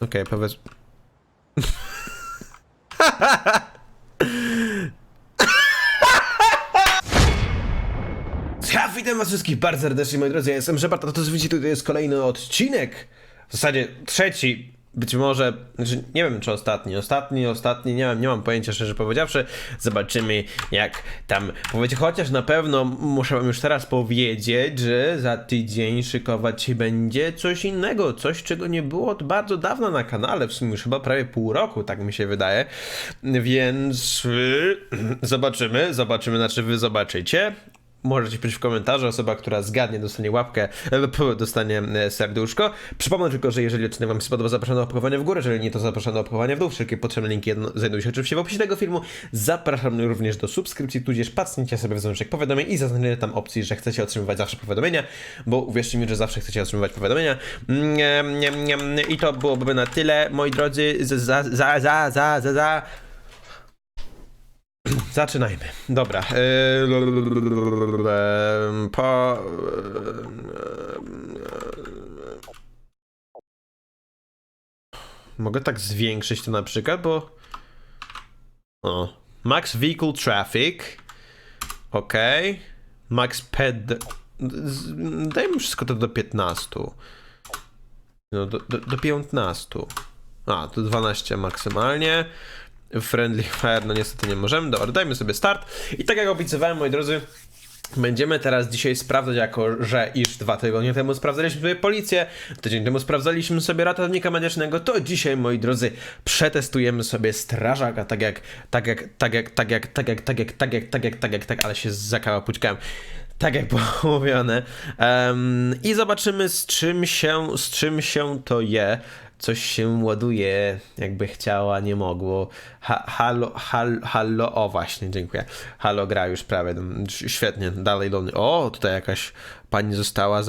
Okej, powiedz... Ja witam was wszystkich bardzo serdecznie, moi drodzy. Ja jestem Shepard, a to co widzicie tutaj jest kolejny odcinek. W zasadzie trzeci, być może, znaczy nie wiem czy ostatni, ostatni, ostatni, nie mam, nie mam pojęcia szczerze powiedziawszy. Zobaczymy jak tam powiedzieć, chociaż na pewno muszę wam już teraz powiedzieć, że za tydzień szykować się będzie coś innego, coś czego nie było od bardzo dawno na kanale, w sumie już chyba prawie pół roku, tak mi się wydaje. Więc y, zobaczymy, zobaczymy, znaczy wy zobaczycie. Możecie pisać w komentarzu, osoba, która zgadnie dostanie łapkę, e, dostanie e, serduszko. Przypomnę tylko, że jeżeli odcinek wam się spodoba, zapraszam do opakowania w górę, jeżeli nie, to zapraszam do opakowania w dół. Wszelkie potrzebne linki znajdują się oczywiście w opisie tego filmu. Zapraszam również do subskrypcji, tudzież patrzcie sobie w załącznik powiadomień i zaznaczcie tam opcji, że chcecie otrzymywać zawsze powiadomienia, bo uwierzcie mi, że zawsze chcecie otrzymywać powiadomienia. Mm, em, em, em, I to byłoby na tyle, moi drodzy. Za, za, za, za, za, za. Zaczynajmy. Dobra. Po. Mogę tak zwiększyć to na przykład, bo. O. Max Vehicle Traffic. Ok. Max Ped. Dajmy wszystko to do 15. No, do, do, do 15. A, to 12 maksymalnie. Friendly Fire, no niestety nie możemy. Dobra, dajmy sobie start. I tak jak obiecywałem, moi drodzy, Będziemy teraz dzisiaj sprawdzać, jako że iż dwa tygodnie temu sprawdzaliśmy sobie policję, tydzień temu sprawdzaliśmy sobie ratownika medycznego, to dzisiaj, moi drodzy, przetestujemy sobie strażaka, tak jak, tak jak, tak jak, tak jak, tak jak, tak jak, tak jak, tak jak, tak jak, tak, ale się zakałapućkałem. Tak jak było mówione. Em, I zobaczymy z czym się, z czym się to je. Coś się ładuje, jakby chciała, nie mogło. Ha, halo, hal, halo, o właśnie, dziękuję. Halo gra już prawie, ś- świetnie, dalej do mnie. O, tutaj jakaś pani została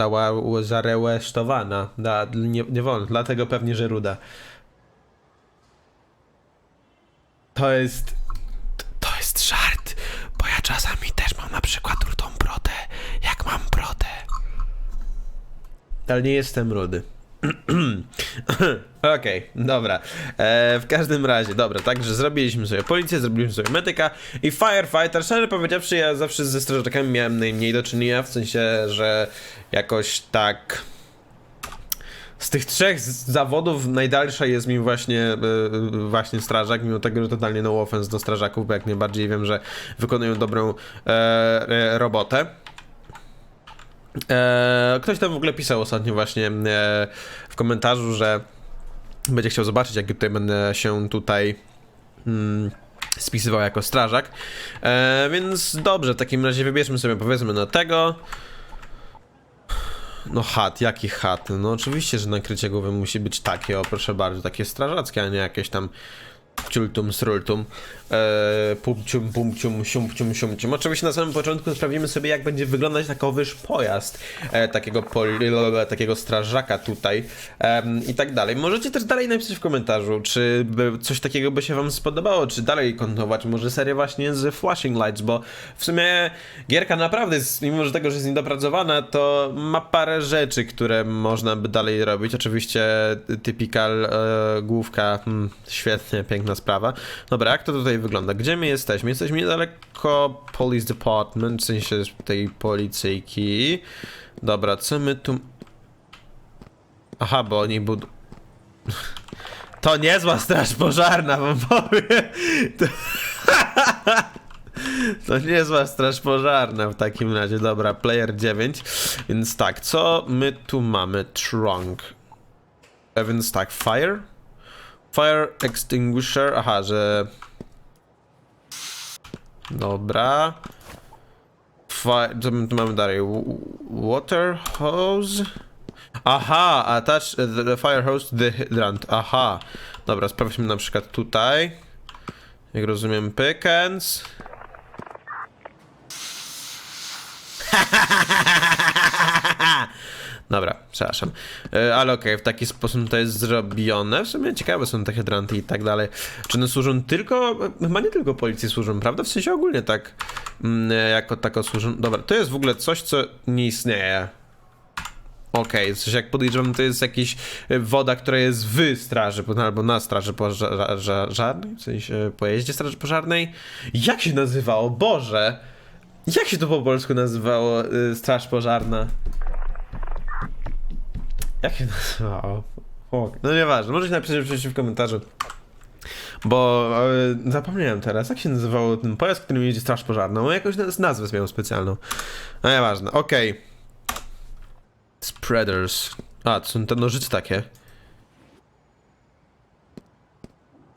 zaresztowana. Da, nie, nie wolno, dlatego pewnie, że ruda. To jest, to jest żart, bo ja czasami też mam na przykład rudą brodę, jak mam brodę. Ale nie jestem rudy. Okej, dobra. E, w każdym razie, dobra, także zrobiliśmy sobie policję, zrobiliśmy sobie medyka i firefighter. Szczerze powiedziawszy, ja zawsze ze strażakami miałem najmniej do czynienia, w sensie, że jakoś tak. Z tych trzech zawodów najdalsza jest mi właśnie, e, właśnie strażak, mimo tego, że totalnie no offense do strażaków, bo jak najbardziej wiem, że wykonują dobrą e, e, robotę. E, ktoś tam w ogóle pisał ostatnio właśnie e, w komentarzu, że będzie chciał zobaczyć, jak tutaj będę się tutaj mm, spisywał jako strażak. E, więc dobrze, w takim razie wybierzmy sobie powiedzmy na tego. No chat, jaki chat? No oczywiście, że nakrycie głowy musi być takie, o proszę bardzo, takie strażackie, a nie jakieś tam ciultum srultum e, pumcium pumcium siumcium siumcium oczywiście na samym początku sprawdzimy sobie jak będzie wyglądać takowyż pojazd e, takiego poli, takiego strażaka tutaj em, i tak dalej. Możecie też dalej napisać w komentarzu czy coś takiego by się wam spodobało czy dalej kontynuować może serię właśnie z Flashing Lights bo w sumie gierka naprawdę jest, mimo że tego, że jest niedopracowana to ma parę rzeczy, które można by dalej robić. Oczywiście typical e, główka hmm, świetnie, piękna sprawa dobra, jak to tutaj wygląda? Gdzie my jesteśmy? Jesteśmy niedaleko Police Department, w sensie tej policyjki dobra, co my tu aha, bo oni bud... To niezła straż pożarna, wam powiem. To... To niezła straż pożarna w takim razie. Dobra, player 9. Więc tak, co my tu mamy? Trunk. A więc tak, fire. Fire extinguisher. Aha, że. Dobra. Fire. Co tu mamy dalej? Water hose. Aha, attach the fire hose to the hydrant. Aha. Dobra, sprawdźmy na przykład tutaj. Jak rozumiem, Pickens. Dobra, przepraszam. E, ale okej, w taki sposób to jest zrobione. W sumie ciekawe są te hydranty i tak dalej. Czy one służą tylko. Chyba nie tylko policji służą, prawda? W sensie ogólnie tak. mm, Jako tako służą. Dobra, to jest w ogóle coś, co nie istnieje. Okej, coś jak podejrzewam, to jest jakaś e, woda, która jest w straży, albo na straży pożarnej, w sensie pojeździe straży pożarnej. Jak się nazywało? Boże! Jak się to po polsku nazywało, y, straż pożarna? Jak się nazywało? O, no nieważne, możecie napisać w komentarzu. Bo e, zapomniałem teraz, jak się nazywało ten pojazd, którym jeździ straż pożarna. On jakąś naz- nazwę miał specjalną. No nieważne, okej. Spreaders. A, to są te nożyce takie.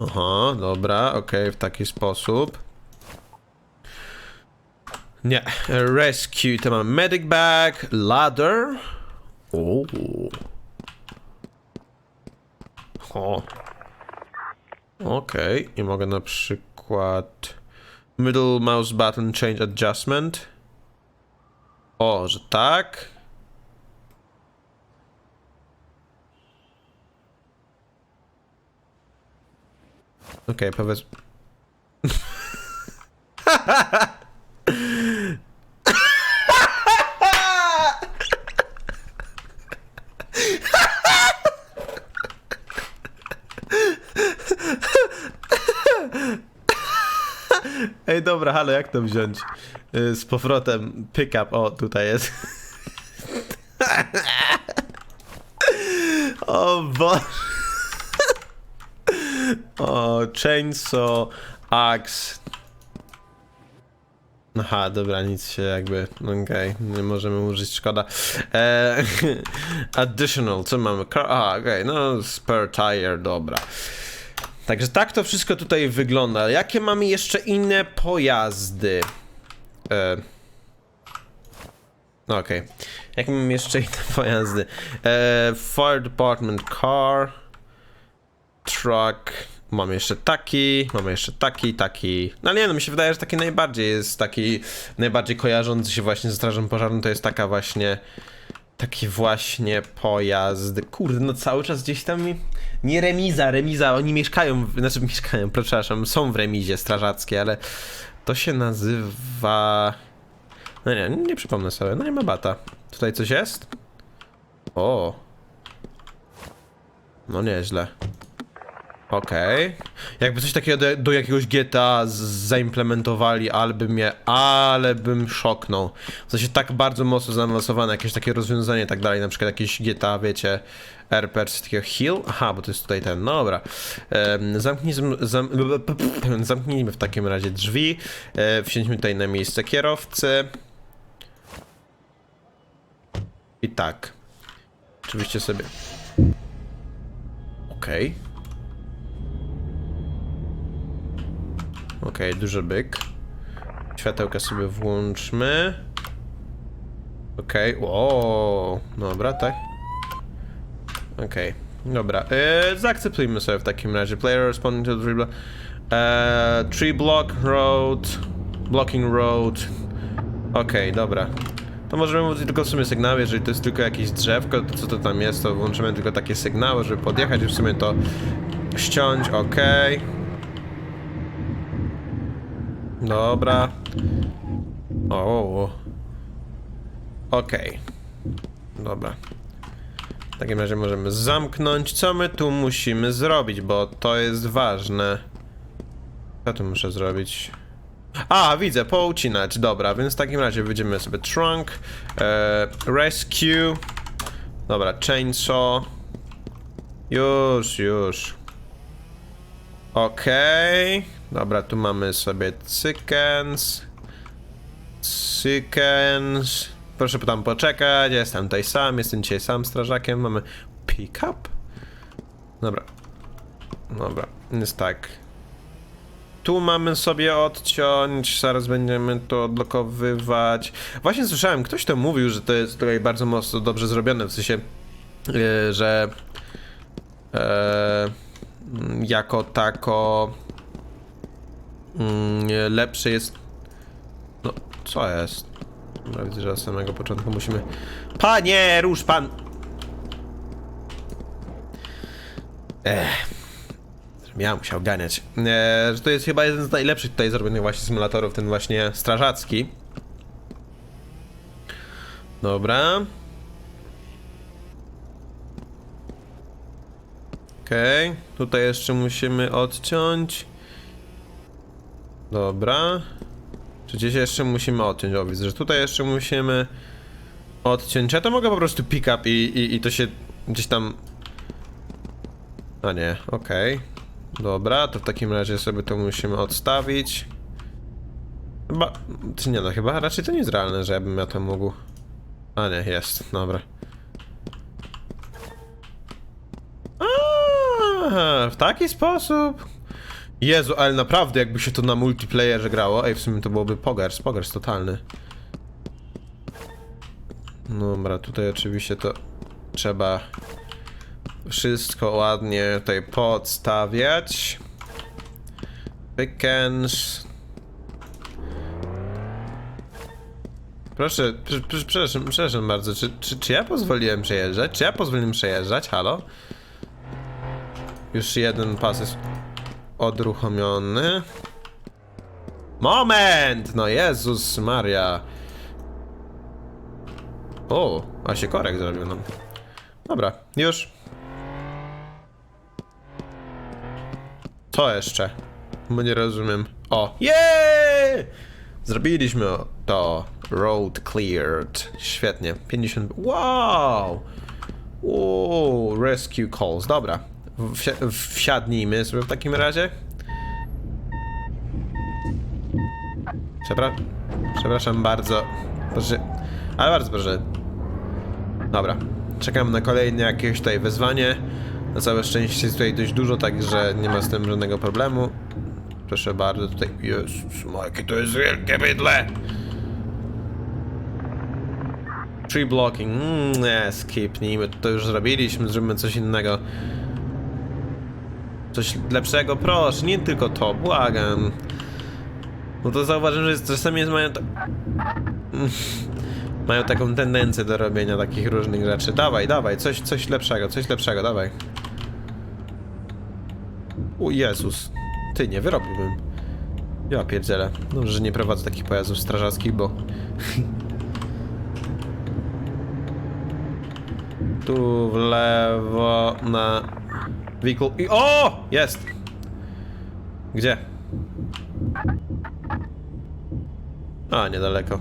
Aha, dobra, okej, w taki sposób. Nie, rescue, to mam medic bag, ladder. O. O. Okej, i mogę na przykład middle mouse button change adjustment. O, że tak. Okej, powiedz. Ej, dobra, halo, jak to wziąć? Y, Z powrotem pick up. O, tutaj jest. o Boże. O, chainsaw, axe. Aha, dobra, nic się jakby. Okej, nie możemy użyć, szkoda. E, additional, co mamy? Car- A, okej, no spare tire, dobra. Także tak to wszystko tutaj wygląda. Jakie mamy jeszcze inne pojazdy? E... No okej. Jakie mamy jeszcze inne pojazdy? E, fire department car. Truck. Mamy jeszcze taki, mamy jeszcze taki, taki. No nie, no mi się wydaje, że taki najbardziej jest taki, najbardziej kojarzący się właśnie ze strażą pożarną, to jest taka właśnie, taki właśnie pojazd. Kurde, no cały czas gdzieś tam mi... Nie remiza, remiza, oni mieszkają, znaczy mieszkają, przepraszam, są w remizie strażackiej, ale to się nazywa... No nie, nie przypomnę sobie, no nie ma bata. Tutaj coś jest? O. No nieźle. Okej. Jakby coś takiego do, do jakiegoś GTA zaimplementowali, ale by mnie, ale bym szoknął. W sensie tak bardzo mocno zaawansowane, jakieś takie rozwiązanie i tak dalej, na przykład jakieś GTA, wiecie, RP czy takiego heal. Aha, bo to jest tutaj ten, no dobra. Em, zamknij, zam, zam, zamknijmy w takim razie drzwi. E, wsiądźmy tutaj na miejsce kierowcy. I tak. Oczywiście sobie. Okej. Okej, duży byk. Światełka sobie włączmy. Okej, o, dobra, tak. Okej, dobra. E, zaakceptujmy sobie w takim razie. Player responding to tree block. E, tree block road. Blocking road. Okej, dobra. To możemy mówić tylko w sumie sygnały, jeżeli to jest tylko jakieś drzewko, to co to tam jest, to włączymy tylko takie sygnały, żeby podjechać i w sumie to ściąć, okej. Dobra. O. Okej. Dobra. Takim razie możemy zamknąć. Co my tu musimy zrobić, bo to jest ważne. Co tu muszę zrobić? A, widzę, poucinać. Dobra, więc w takim razie wyjdziemy sobie trunk, e, rescue. Dobra, chainsaw. Już, już. Okej. Dobra, tu mamy sobie cykens. Cykens. Proszę tam poczekać, jestem tutaj sam, jestem dzisiaj sam strażakiem. Mamy pick-up? Dobra. Dobra, jest tak. Tu mamy sobie odciąć, zaraz będziemy to odblokowywać. Właśnie słyszałem, ktoś to mówił, że to jest tutaj bardzo mocno dobrze zrobione, w sensie, yy, że mm, jako tako mm, lepsze jest. No, co jest? No widzę, że od samego początku musimy... Panie, rusz pan! Ech. Ja musiał ganiać. Eee, to jest chyba jeden z najlepszych tutaj zrobionych właśnie symulatorów, ten właśnie strażacki. Dobra. Okej, okay. tutaj jeszcze musimy odciąć. Dobra. Czy gdzieś jeszcze musimy odciąć? O, widzę, że tutaj jeszcze musimy odciąć. Ja to mogę po prostu pick up i, i, i to się gdzieś tam... A nie, okej. Dobra, to w takim razie sobie to musimy odstawić. Chyba... Czy nie no, chyba raczej to nie jest realne, że ja bym ja to mógł... A nie, jest, dobra. A, w taki sposób. Jezu, ale naprawdę jakby się to na multiplayerze grało, ej w sumie to byłoby pogers, pogers totalny. Dobra, tutaj oczywiście to trzeba wszystko ładnie tutaj podstawiać. Pickens. Proszę, prze- prze- przepraszam, przepraszam bardzo, czy, czy, czy ja pozwoliłem przejeżdżać? Czy ja pozwoliłem przejeżdżać? Halo? Już jeden pas jest odruchomiony. Moment! No Jezus Maria. O, a się korek zrobił nam. Dobra, już. Co jeszcze? Bo nie rozumiem. O, yeah! Zrobiliśmy to. Road cleared. Świetnie. 50. Wow! Wow, rescue calls. Dobra. Wsi- wsiadnijmy sobie w takim razie. Przepra przepraszam bardzo. Proszę. Ale bardzo proszę. Dobra. Czekam na kolejne jakieś tutaj wezwanie. Na całe szczęście jest tutaj dość dużo, także nie ma z tym żadnego problemu. Proszę bardzo, tutaj. Jezus, jakie to jest wielkie bydle! Tree blocking. Mm, nie, skipnijmy. To już zrobiliśmy, zróbmy coś innego. Coś lepszego, proszę, nie tylko to, błagam. No to zauważyłem, że czasami jest, mają, ta... Mają taką tendencję do robienia takich różnych rzeczy. Dawaj, dawaj, coś, coś lepszego, coś lepszego, dawaj. O Jezus, ty, nie wyrobiłbym. Ja pierdzielę. Dobrze, że nie prowadzę takich pojazdów strażackich, bo... tu w lewo na vehicle i o! Jest! Gdzie? A, niedaleko.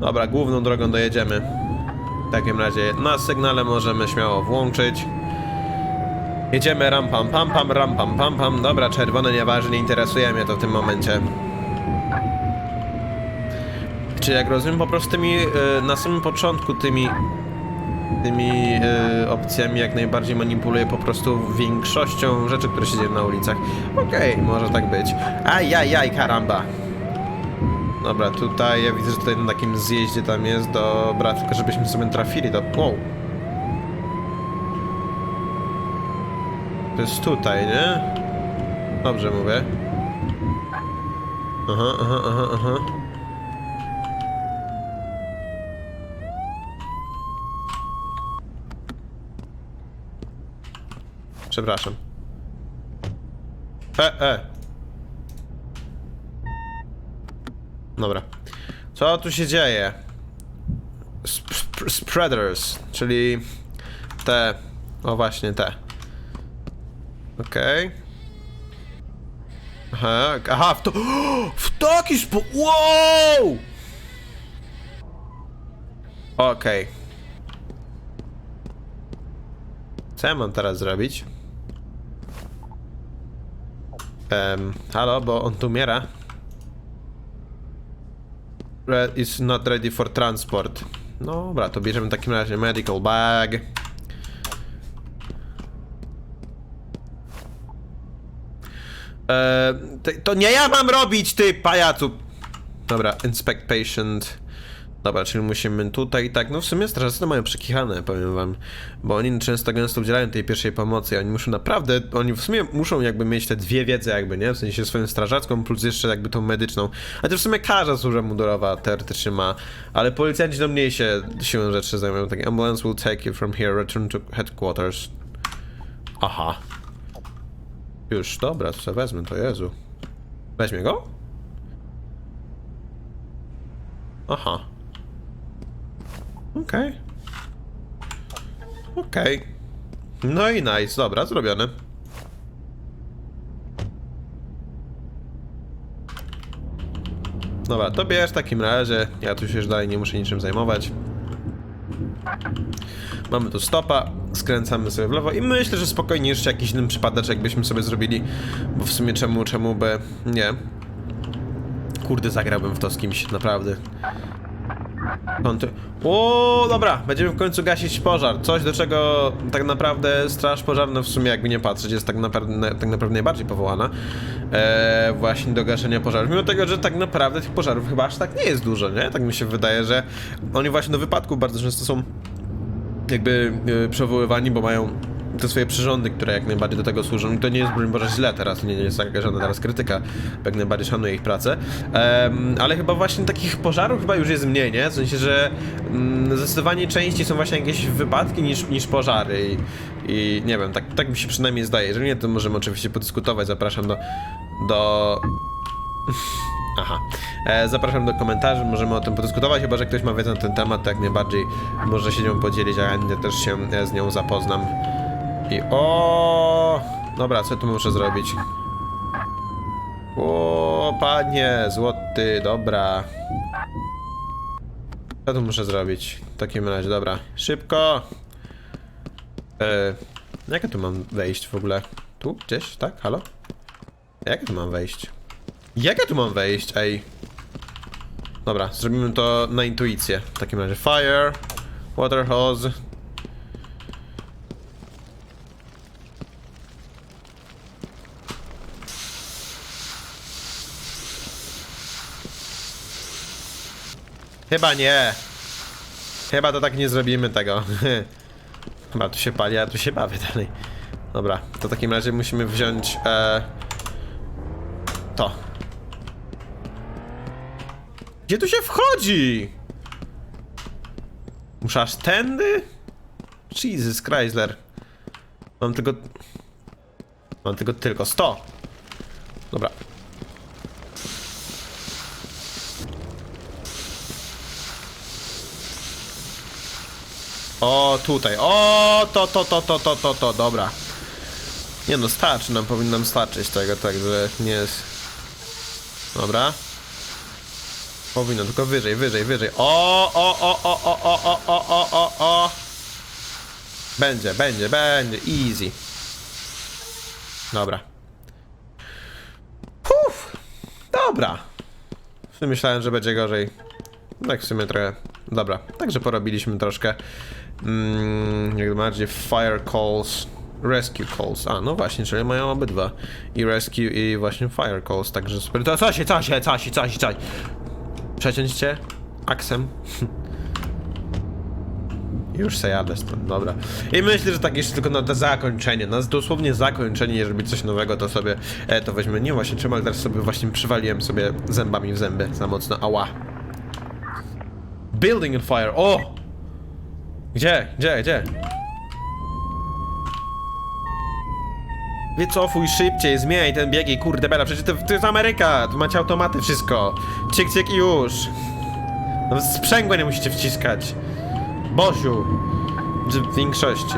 Dobra, główną drogą dojedziemy. W takim razie na sygnale możemy śmiało włączyć. Jedziemy ram pam pam pam ram pam pam pam. Dobra, czerwone nieważne, nie interesuje mnie to w tym momencie. Czy jak rozumiem, po prostu tymi, y, na samym początku tymi tymi y, opcjami jak najbardziej manipuluję po prostu większością rzeczy, które się dzieją na ulicach. Okej, może tak być. Ajajaj, karamba. Dobra, tutaj ja widzę, że tutaj na takim zjeździe tam jest. Dobra, tylko żebyśmy sobie trafili do... Wow. To jest tutaj, nie? Dobrze mówię. Aha, aha, aha, aha. Przepraszam. E, e. Dobra. Co tu się dzieje? Sp sp spreaders, czyli te. O właśnie te. Okej. Aha, aha, w to. W taki spo. Wow! Okej. Co ja mam teraz zrobić? Em, halo, bo on tu umiera. Re is not ready for transport. No Dobra, to bierzemy w takim razie medical bag. E, to, to nie ja mam robić, ty pajacu! Dobra, inspect patient. Dobra, czyli musimy tutaj tak, no w sumie strażacy to mają przekichane, powiem wam, bo oni często gęsto udzielają tej pierwszej pomocy, oni muszą naprawdę, oni w sumie muszą jakby mieć te dwie wiedzy jakby, nie, w sensie swoją strażacką plus jeszcze jakby tą medyczną, a to w sumie każda służba mundurowa teoretycznie ma, ale policjanci do mniej się siłą rzeczy zajmują, tak, ambulance will take you from here, return to headquarters. Aha. Już, dobra, to wezmę, to Jezu. Weźmie go? Aha. Okej. Okej. No i nice, dobra, zrobione. Dobra, to bierz w takim razie. Ja tu się już dalej nie muszę niczym zajmować. Mamy tu stopa, skręcamy sobie w lewo i myślę, że spokojnie jeszcze jakiś inny przypadeczek byśmy sobie zrobili, bo w sumie czemu, czemu by nie. Kurde, zagrałbym w to z kimś, naprawdę. Kąty. O, dobra, będziemy w końcu gasić pożar. Coś, do czego tak naprawdę Straż Pożarna w sumie, jakby nie patrzeć, jest tak naprawdę, tak naprawdę najbardziej powołana e, właśnie do gaszenia pożarów. Mimo tego, że tak naprawdę tych pożarów chyba aż tak nie jest dużo, nie? Tak mi się wydaje, że oni właśnie do wypadków bardzo często są jakby e, przywoływani, bo mają te swoje przyrządy, które jak najbardziej do tego służą. I to nie jest, broń Boże, źle teraz, nie, nie jest żadna teraz krytyka, jak najbardziej szanuję ich pracę. Em, ale chyba właśnie takich pożarów chyba już jest mniej, nie? W sensie, że mm, zdecydowanie częściej są właśnie jakieś wypadki niż, niż pożary i, i nie wiem, tak, tak mi się przynajmniej zdaje. Jeżeli nie, to możemy oczywiście podyskutować. Zapraszam do... do... Aha. E, zapraszam do komentarzy, możemy o tym podyskutować, chyba że ktoś ma wiedzę na ten temat, to jak najbardziej może się nią podzielić, a ja też się e, z nią zapoznam. I o, Dobra, co tu muszę zrobić? O, panie, złoty, dobra. Co tu muszę zrobić? W takim razie, dobra. Szybko! E, jak ja tu mam wejść w ogóle? Tu? Gdzieś? Tak? Halo? Jak ja tu mam wejść? Jak ja tu mam wejść? Ej. Dobra, zrobimy to na intuicję. W takim razie fire, water hose. Chyba nie. Chyba to tak nie zrobimy tego. Chyba tu się pali, a tu się bawię dalej. Dobra, to w takim razie musimy wziąć e, to. Gdzie tu się wchodzi? Muszę aż tędy? Jesus Chrysler. Mam tylko... Mam tylko tylko 100. Dobra. O, tutaj. O, to, to, to, to, to, to, to, dobra. Nie no, starczy nam, powinno nam starczyć tego, także nie jest... Dobra. Powinno, tylko wyżej, wyżej, wyżej. O, o, o, o, o, o, o, o, o, o, o. Będzie, będzie, będzie, easy. Dobra. Puf, dobra. Myślałem, że będzie gorzej. Tak w sumie trochę. Dobra, także porobiliśmy troszkę. Mm, jak bardziej fire calls, rescue calls. A, no właśnie, czyli mają obydwa. I rescue, i właśnie fire calls, także super. To co się, co się, co się, co się, co się. Przeciąć cię? Aksem? Już se jadę stąd, dobra. I myślę, że tak jeszcze tylko na to zakończenie, na dosłownie zakończenie, być coś nowego, to sobie e, to weźmy. Nie właśnie, czym, ale teraz sobie właśnie przywaliłem sobie zębami w zęby za mocno. Ała. Building on fire. O! Gdzie? Gdzie? Gdzie? Wycofuj szybciej, zmień ten bieg i kurde bela, przecież to, to jest Ameryka, tu macie automaty, wszystko. Ciek, ciek i już. Nawet sprzęgła nie musicie wciskać. Bosiu. W większości.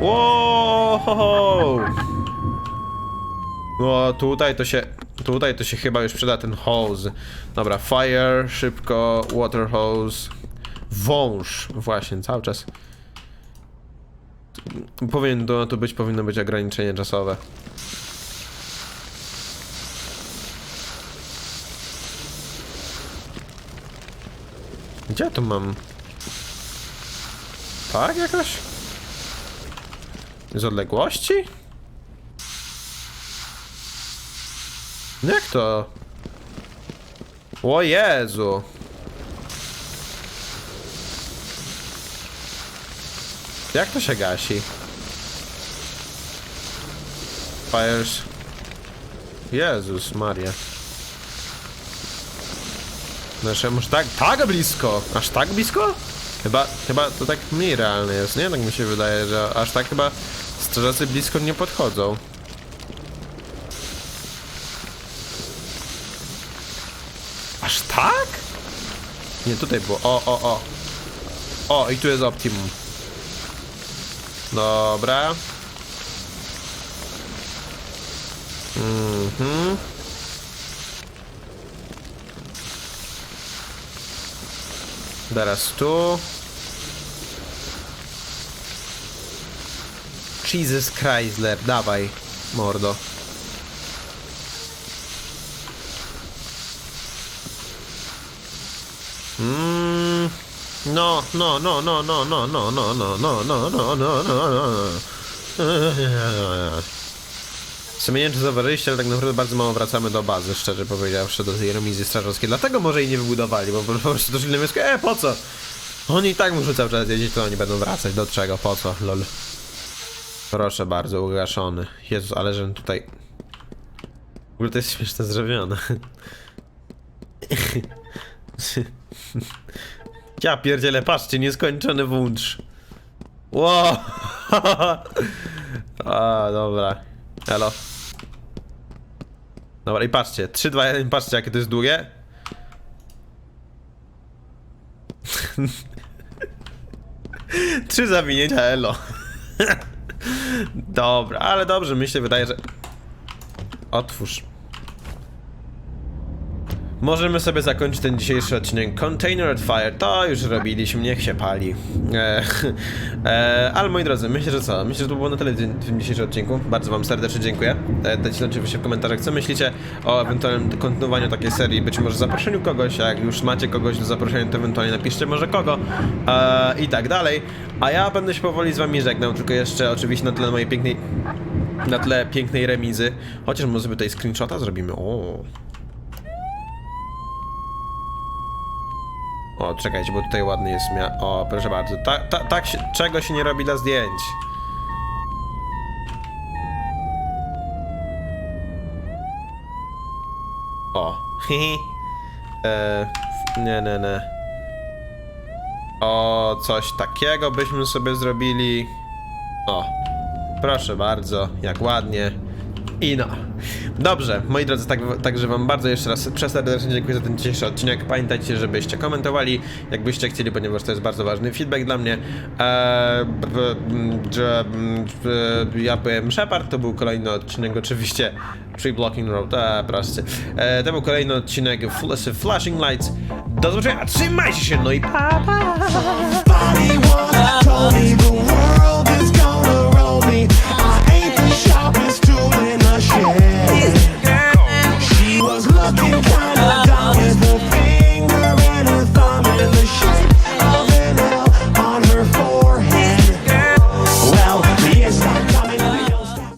Wow! No tutaj to się, tutaj to się chyba już przyda ten hose. Dobra, fire, szybko, water hose. Wąż, właśnie, cały czas. Powinien to, być, powinno być ograniczenie czasowe. Gdzie to mam? Tak jakoś? Z odległości? Jak to? O Jezu! Jak to się gasi? Fires. Jezus Maria. Znaczy, może tak, tak blisko? Aż tak blisko? Chyba, chyba to tak mniej realne jest, nie? Tak mi się wydaje, że aż tak chyba strażacy blisko nie podchodzą. Aż tak? Nie, tutaj było. O, o, o. O, i tu jest optimum. Dobra. Mhm. Teraz tu. Jesus Chrysler, dawaj, mordo. Mm, no, no, no, no, no, no, no, no, no, no, no, no, no, no, no. W sumie nie wiem, czy zauważyliście, ale tak naprawdę bardzo mało wracamy do bazy, szczerze powiedziawszy, do tej remizy strażackiej. Dlatego może jej nie wybudowali, bo po prostu doszli na wniosku, e, po co? Oni i tak muszą cały czas jeździć, to oni będą wracać. Do czego? Po co? Lol. Proszę bardzo, ugaszony. Jezus, ale żebym tutaj... W ogóle to jest śmieszne zrobione. Ja pierdzielę, patrzcie, nieskończony włącz. Wow. A, dobra. Elo. Dobra, i patrzcie. 3, 2, 1, patrzcie, jakie to jest długie. Trzy zawinięcia, elo. Dobra, ale dobrze, mi się wydaje, że... Otwórz. Możemy sobie zakończyć ten dzisiejszy odcinek Container at Fire. To już robiliśmy, niech się pali. E, e, ale moi drodzy, myślę, że co? Myślę, że to było na tyle w tym dzisiejszym odcinku. Bardzo Wam serdecznie dziękuję. E, dajcie oczywiście w komentarzach, co myślicie o ewentualnym kontynuowaniu takiej serii. Być może zaproszeniu kogoś, a jak już macie kogoś do zaproszenia, to ewentualnie napiszcie może kogo e, i tak dalej. A ja będę się powoli z Wami żegnał, tylko jeszcze oczywiście na tle mojej pięknej na tle pięknej remizy. Chociaż może sobie tutaj screenshota zrobimy. O. O, czekajcie, bo tutaj ładny jest mia... O, proszę bardzo. Ta, ta, tak się, czego się nie robi dla zdjęć? O, hihi. E, nie, nie, nie. O, coś takiego byśmy sobie zrobili. O, proszę bardzo, jak ładnie. I no. Dobrze, moi drodzy, tak, także wam bardzo jeszcze raz przeserdecznie dziękuję za ten dzisiejszy odcinek. Pamiętajcie, żebyście komentowali, jakbyście chcieli, ponieważ to jest bardzo ważny feedback dla mnie. Eee, ja byłem Shepard, to był kolejny odcinek oczywiście Tree Blocking Road, a proszę. Eee, to był kolejny odcinek Flashing Lights. Do zobaczenia, trzymajcie się, no i pa, pa! Yeah. fucking kind of no